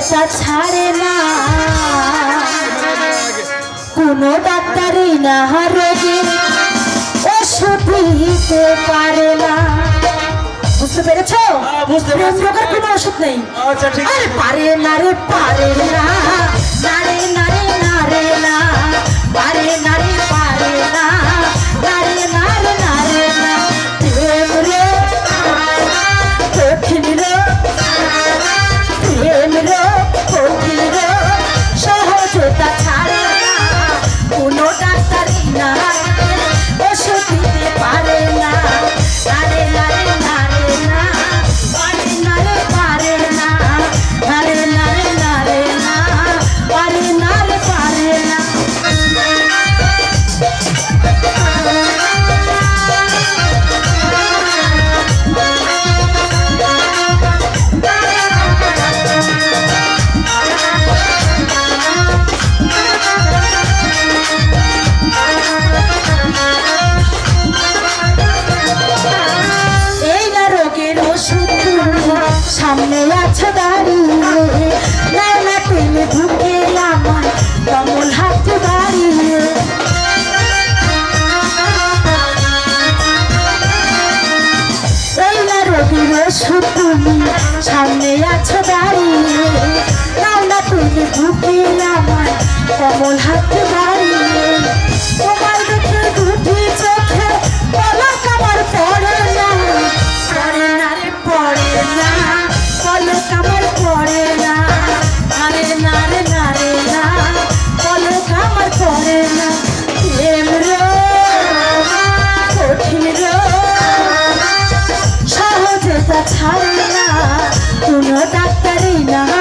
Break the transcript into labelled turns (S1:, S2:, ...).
S1: নেশা ছাড়ে না। কোনো ডাক্তারই না রোগীর ওষুধ দিতে পারে না। বুঝতে পেরেছ?
S2: হ্যাঁ, বুঝতে পেরেছ।
S1: কোনো ওষুধ নেই।
S2: আচ্ছা,
S1: পারে না রে পারে না। কোনো ডাক্তারই না ওষুধ সামনে আছে দাঁড়িয়ে। না পেলে ঢুকে আমার কমল হাত দাঁড়িয়ে এই না সামনে আছো দাঁড়িয়ে। না পেলে ঢুকে আমার কমল হাত দাঁড়িয়ে ছাড়ে না কোনো ডাক্তারই না।